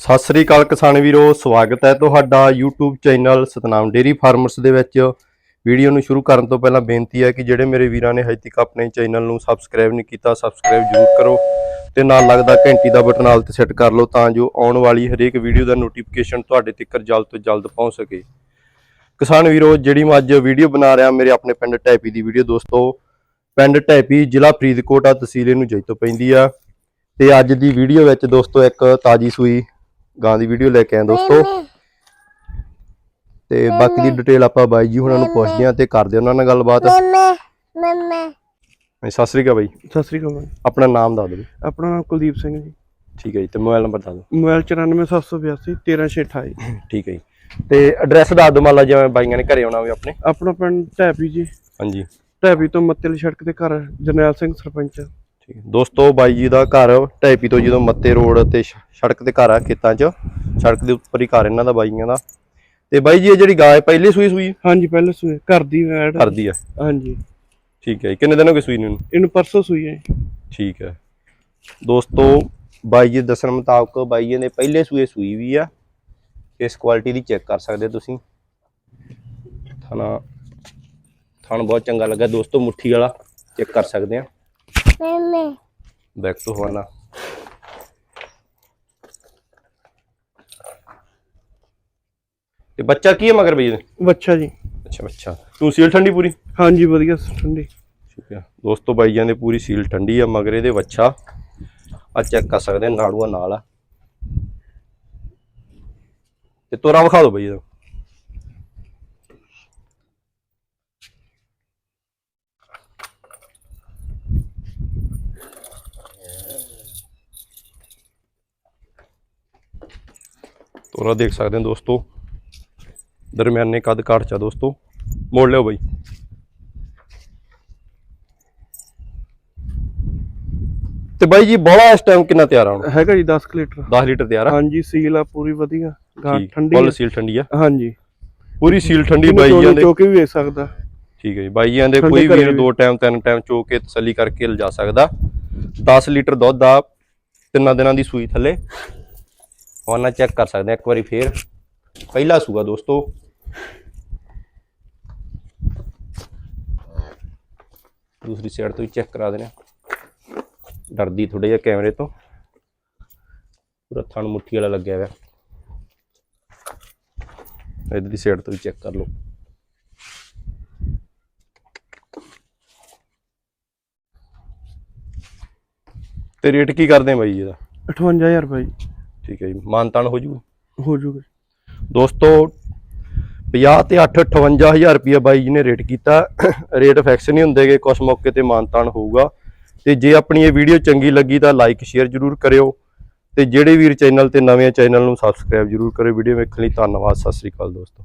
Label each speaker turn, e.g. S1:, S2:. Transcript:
S1: ਸਤਿ ਸ੍ਰੀ ਅਕਾਲ ਕਿਸਾਨ ਵੀਰੋ, ਸਵਾਗਤ ਹੈ ਤੁਹਾਡਾ YouTube channel Satnam dairy farmers ਦੇ ਵਿੱਚ। ਵੀਡੀਓ ਨੂੰ ਸ਼ੁਰੂ ਕਰਨ ਤੋਂ ਪਹਿਲਾਂ ਬੇਨਤੀ ਹੈ ਕਿ ਜਿਹੜੇ ਮੇਰੇ ਵੀਰਾਂ ਨੇ ਹਜੇ ਤੱਕ ਆਪਣੇ ਚੈਨਲ ਨੂੰ ਸਬਸਕ੍ਰਾਈਬ ਨਹੀਂ ਕੀਤਾ ਸਬਸਕ੍ਰਾਈਬ ਜ਼ਰੂਰ ਕਰੋ ਤੇ ਨਾਲ ਲੱਗਦਾ ਘੰਟੀ ਦਾ ਬਟਨ ਆਲ ਤੇ ਸੈੱਟ ਕਰ ਲਓ ਤਾਂ ਜੋ ਆਉਣ ਵਾਲੀ ਹਰੇਕ ਵੀਡੀਓ ਦਾ ਨੋਟੀਫਿਕੇਸ਼ਨ ਤੁਹਾਡੇ ਤੱਕ ਜਲਦ ਤੋਂ ਜਲਦ ਪਹੁੰਚ ਸਕੇ। ਕਿਸਾਨ ਵੀਰੋ, ਜਿਹੜੀ ਮੈਂ ਅੱਜ ਵੀਡੀਓ ਬਣਾ ਰਿਹਾ, ਮੇਰੇ ਆਪਣੇ ਪਿੰਡ ਟੈਪੀ ਦੀ ਵੀਡੀਓ ਦੋਸਤੋ, ਪਿੰਡ ਟੈਪੀ ਜ਼ਿਲ੍ਹਾ ਫਰੀਦਕੋਟ ਆ, ਤਹਿਸੀਲ ਇਹਨੂੰ ਜੈਤੋ ਪੈਂਦੀ ਆ। ਤੇ ਅੱਜ ਦੀ ਵੀਡੀਓ ਵਿੱਚ ਦੋਸਤੋ ਇੱਕ ਤਾਜੀ ਸੂਈ ਗਾਂ ਦੀ ਵੀਡੀਓ ਲੈ ਕੇ ਆਏ ਦੋਸਤੋ। ਤੇ ਬਾਕੀ ਦੀ ਡਿਟੇਲ ਆਪਾਂ ਬਾਈ ਜੀ ਹੁਣਾਂ ਨੂੰ ਪੁੱਛਦੇ ਆ ਤੇ ਕਰਦੇ ਉਹਨਾਂ ਨਾਲ ਗੱਲਬਾਤ। ਹਾਂਜੀ, ਸਤਿ ਸ੍ਰੀ ਅਕਾਲ ਬਾਈ।
S2: ਸਤਿ ਸ੍ਰੀ ਅਕਾਲ ਬਾਈ।
S1: ਆਪਣਾ ਨਾਮ ਦੱਸ ਦਿਓ।
S2: ਆਪਣਾ ਨਾਮ ਕੁਲਦੀਪ ਸਿੰਘ ਜੀ।
S1: ਠੀਕ ਹੈ ਜੀ ਤੇ ਮੋਬਾਈਲ ਨੰਬਰ ਦੱਸ ਦਿਓ।
S2: ਮੋਬਾਈਲ 94782 13628
S1: ਠੀਕ ਹੈ ਜੀ। ਤੇ ਐਡਰੈਸ ਦੱਸ ਦਿਓ ਮੰਨ ਲਾ ਜਿਵੇਂ ਬਾਈਆਂ ਨੇ ਘਰੇ ਆਉਣਾ ਹੋਵੇ ਆਪਣੇ।
S2: ਆਪਣਾ ਪਿੰਡ ਢੈਪੀ ਜੀ।
S1: ਹਾਂਜੀ।
S2: ਢੈਪੀ ਤੋਂ ਮੱਤੇ ਵਾਲੀ ਸੜਕ ਤੇ ਘਰ ਜਰਨੈਲ ਸਿੰਘ ਸਰਪੰਚ।
S1: ਦੋਸਤੋ ਬਾਈ ਜੀ ਦਾ ਘਰ ਟੈਪੀ ਤੋਂ ਜਦੋਂ ਮੱਤੇ ਰੋਡ ਤੇ ਸੜਕ ਤੇ ਘਰ ਆ ਖੇਤਾਂ 'ਚ ਸੜਕ ਦੇ ਉੱਪਰ ਹੀ ਘਰ ਇਹਨਾਂ ਦਾ ਬਾਈਆਂ ਦਾ। ਤੇ ਬਾਈ ਜੀ ਇਹ ਜਿਹੜੀ ਗਾਂ ਹੈ ਪਹਿਲੀ ਸੂਈ ਸੂਈ?
S2: ਹਾਂਜੀ ਪਹਿਲੇ ਸੂਏ ਘਰ ਦੀ
S1: ਕਰਦੀ ਆ।
S2: ਹਾਂਜੀ।
S1: ਠੀਕ ਹੈ ਕਿੰਨੇ ਦਿਨ ਹੋ ਗਏ ਸੂਈ ਨੂੰ?
S2: ਇਹਨੂੰ ਪਰਸੋਂ ਸੂਈ ਹੈ।
S1: ਠੀਕ ਹੈ। ਦੋਸਤੋ ਬਾਈ ਜੀ ਦੇ ਦੱਸਣ ਮੁਤਾਬਕ ਬਾਈ ਜੀ ਨੇ ਪਹਿਲੇ ਸੂਏ ਸੂਈ ਵੀ ਆ। ਇਸ ਕੁਆਲਿਟੀ ਦੀ ਚੈੱਕ ਕਰ ਸਕਦੇ ਤੁਸੀਂ। ਥਣਾ ਥਣ ਬਹੁਤ ਚੰਗਾ ਲੱਗਾ। ਦੋਸਤੋ ਮੁੱਠੀ ਵਾਲਾ ਚੈੱਕ ਕਰ ਸਕਦੇ ਆ ਬੈਕ ਤੋਂ ਹਵਾਨਾ ਤੇ ਬੱਚਾ ਕੀ ਹੈ ਮਗਰ ਬਈ?
S2: ਬੱਚਾ ਜੀ।
S1: ਅੱਛਾ ਬੱਚਾ। ਤੂੰ ਸੀਲ ਠੰਡੀ ਪੂਰੀ?
S2: ਹਾਂਜੀ ਵਧੀਆ ਠੰਡੀ।
S1: ਹੈ ਦੋਸਤੋ ਬਾਈ ਜਾਂਦੇ ਪੂਰੀ ਸੀਲ ਠੰਡੀ ਆ ਮਗਰ ਇਹਦੇ ਵੱਛਾ ਆ ਚੈੱਕ ਕਰ ਸਕਦੇ ਨਾੜੂਆ ਨਾਲ ਆ। ਤੇ ਤੋਰਾ ਵਿਖਾ ਦਿਓ ਬਈ ਇਹਦਾ। ਤੋਰਾ ਦੇਖ ਸਕਦੇ ਹੋ ਦੋਸਤੋ। ਦਰਮਿਆਨੇ ਕੱਦ ਕਾਠ ਚਾ ਦੋਸਤੋ। ਮੋੜ ਲਿਓ ਬਈ। ਤੇ ਬਾਈ ਜੀ ਬੋਲਾ ਇਸ ਟਾਈਮ ਕਿੰਨਾ ਤਿਆਰ ਆ ਹੁਣ?
S2: ਹੈਗਾ ਜੀ 10 ਕੁ ਲੀਟਰ।
S1: 10 ਲੀਟਰ ਤਿਆਰ ਆ?
S2: ਹਾਂਜੀ ਸੀਲ ਆ ਪੂਰੀ ਵਧੀਆ। ਗਾਂ ਠੰਡੀ ਆ।
S1: ਸੀਲ ਠੰਡੀ ਆ?
S2: ਹਾਂਜੀ।
S1: ਪੂਰੀ ਸੀਲ ਠੰਡੀ ਬਾਈ
S2: ਚੋਕੇ-
S1: ਜਾਂਦੇ
S2: ਚੋਕੇ ਵੀ ਵੇਚ ਸਕਦਾ।
S1: ਠੀਕ ਹੈ ਜੀ ਬਾਈ ਜਾਂਦੇ
S2: ਠੰਡੇ
S1: ਕੋਈ ਵੀਰ। ਦੋ ਟਾਈਮ ਤਿੰਨ ਟਾਈਮ ਚੋ ਕੇ ਤਸੱਲੀ ਕਰਕੇ ਲਿਜਾ ਸਕਦਾ। 10 ਲੀਟਰ ਦੁੱਧ ਆ ਤਿੰਨਾਂ ਦਿਨਾਂ ਦੀ ਸੂਈ ਥੱਲੇ। ਉਹਨਾਂ ਚੈੱਕ ਕਰ ਸਕਦੇ ਆ ਇੱਕ ਵਾਰੀ ਫੇਰ। ਪਹਿਲਾ ਸੂਗਾ ਦੋਸਤੋ। ਦੂਸਰੀ ਸਾਈਡ ਤੋਂ ਵੀ ਚੈੱਕ ਕਰਾ ਦੇਣਾ ਡਰਦੀ ਥੋੜਾ ਜਿਹਾ ਕੈਮਰੇ ਤੋਂ। ਪੂਰਾ ਥਣ ਮੁੱਠੀ ਵਾਲਾ ਲੱਗਿਆ ਹੋਇਆ। ਇਧਰਲੀ ਸਾਈਡ ਤੋਂ ਵੀ ਚੈੱਕ ਕਰ ਲਓ। ਤੇ ਰੇਟ ਕੀ ਕਰਦੇ ਆ ਬਾਈ ਜੀ ਇਹਦਾ?
S2: 58000 ਰੁਪਏ। ਜੀ
S1: ਠੀਕ ਹੈ ਜੀ ਮਾਨਤਾਨ ਹੋ ਜੂ
S2: ਹੋ ਜੂਗਾ
S1: ਦੋਸਤੋ 50 ਤੇ 8 58000 ਰੁਪਏ ਬਾਈ ਜੀ ਨੇ ਰੇਟ ਕੀਤਾ। ਰੇਟ ਫਿਕਸ ਨਹੀਂ ਹੁੰਦੇਗੇ ਕੁਝ ਮੌਕੇ ਤੇ ਮਾਨਤਾਨ ਹੋਊਗਾ। ਤੇ ਜੇ ਆਪਣੀ ਇਹ ਵੀਡੀਓ ਚੰਗੀ ਲੱਗੀ ਤਾਂ ਲਾਈਕ ਸ਼ੇਅਰ ਜਰੂਰ ਕਰਿਓ। ਤੇ ਜਿਹੜੇ ਵੀਰ ਚੈਨਲ ਤੇ ਨਵੇਂ ਆ ਚੈਨਲ ਨੂੰ ਸਬਸਕ੍ਰਾਈਬ ਜਰੂਰ ਕਰਿਓ। ਵੀਡੀਓ ਵੇਖਣ ਲਈ ਧੰਨਵਾਦ ਸਤਿ ਸ੍ਰੀ ਅਕਾਲ ਦੋਸਤੋ।